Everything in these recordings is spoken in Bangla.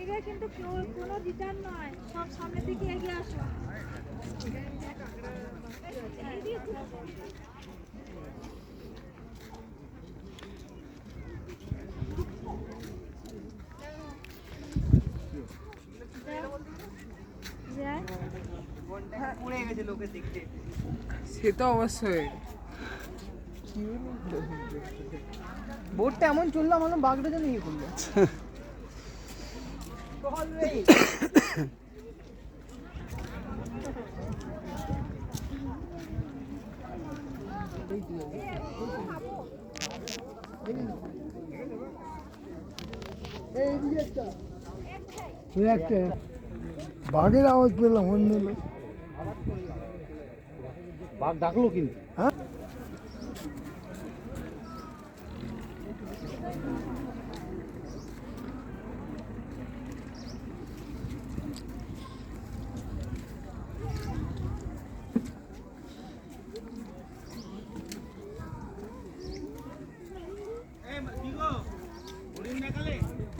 এদিকে কিন্তু কেউ কোনো রিটার্ন নয়। সব সামনে থেকে এগিয়ে আসো। সে তো অবশ্যই। বোটটা এমন চলল আমার বাঘটা যেন ইয়ে করল বাঘের আওয়াজ পেলাম অন্য বাঘ ডাকলো কিন্তু। হ্যাঁ?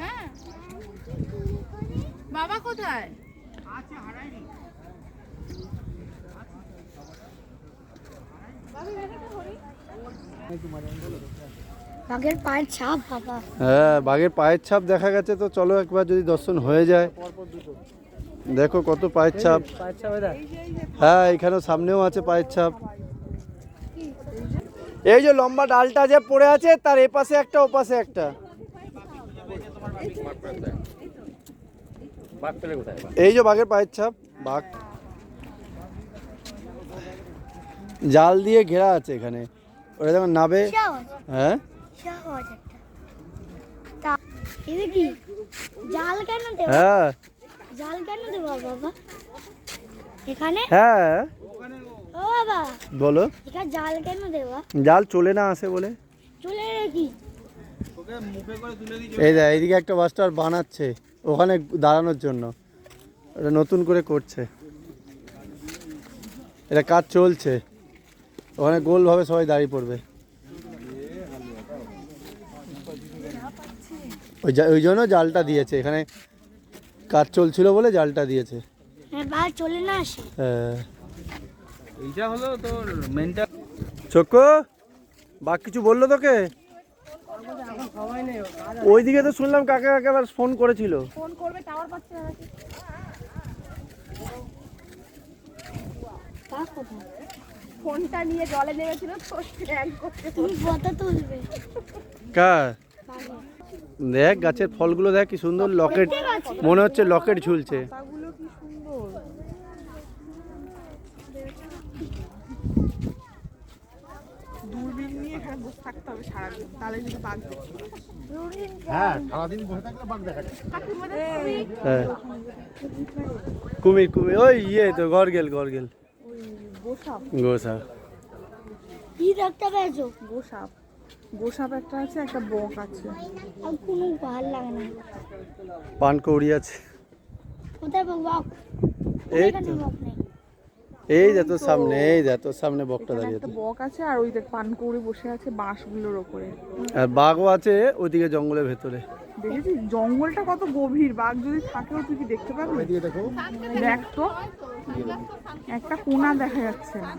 হ্যাঁ। বাবা কোথায়? বাঘের পায়ের ছাপ বাবা। হ্যাঁ বাঘের পায়ের ছাপ দেখা গেছে তো চলো একবার যদি দর্শন হয়ে যায়। দেখো কত পায়ের ছাপ। হ্যাঁ এখানেও সামনেও আছে পায়ের ছাপ। এই যে লম্বা ডালটা যে পড়ে আছে তার এপাশে একটা ওপাশে একটা। এই যে বাঘের পায়ের ছাপ বাঘ। জাল দিয়ে ঘেরা আছে এখানে। ওটা যেমন নাবে হ্যাঁ? জাল কেন হ্যাঁ। জাল কেন বাবা এখানে হ্যাঁ ও বাবা বলো জাল কেন জাল চলে না আসে বলে? চলে কি? এই দেখ এইদিকে একটা মাস্টার বানাচ্ছে ওখানে দাঁড়ানোর জন্য। এটা নতুন করে করছে। এটা কাজ চলছে। ওখানে গোলভাবে সবাই দাঁড়িয়ে পড়বে। ওই ওই জন্য জালটা দিয়েছে। এখানে কাজ চলছিল বলে জালটা দিয়েছে। হ্যাঁ বা চলে না আসে। হ্যাঁ। এইটা হলো তোর মেন্টাল চক্কু বাঘ কিছু বলল তোকে? ওইদিকে তো শুনলাম কাকা কাকা আবার ফোন করেছিল। ফোন করবে টাওয়ার পাচ্ছে না নাকি ফোনটা নিয়ে জলে নেমেছিল ফটো তুলবে। কার? দেখ গাছের ফলগুলো দেখ কি সুন্দর লকেট মনে হচ্ছে লকেট ঝুলছে পাতাগুলো কি সুন্দর দূরবীন নিয়ে এখানে বসে থাকতে হবে সারাদিন তাহলে যদি বাঘ দেখি হ্যাঁ। কুমির কুমির ওই ইয়ে তো গরগেল গরগেল। গোসাপ। কি দেখতে পেয়েছ? গোসাপ। গোসাপ একটা আছে একটা বক আছে। আর কোনো ভালো লাগে না। পান কৌড়ি আছে। কোথায় বাঘ এই তো। বাঘ এই যা তোর সামনে এই যা তোর সামনে বকটা দাঁড়িয়ে আছে। বক আছে আর ওই দেখ পানকৌড়ি বসে আছে বাঁশগুলোর ওপরে। আর বাঘও আছে ওইদিকে জঙ্গলের ভেতরে। দেখেছিস? জঙ্গলটা কত গভীর বাঘ যদি থাকেও তুই কি দেখতে পাবি? দেখ। তো একটা কোনা দেখা যাচ্ছে। না?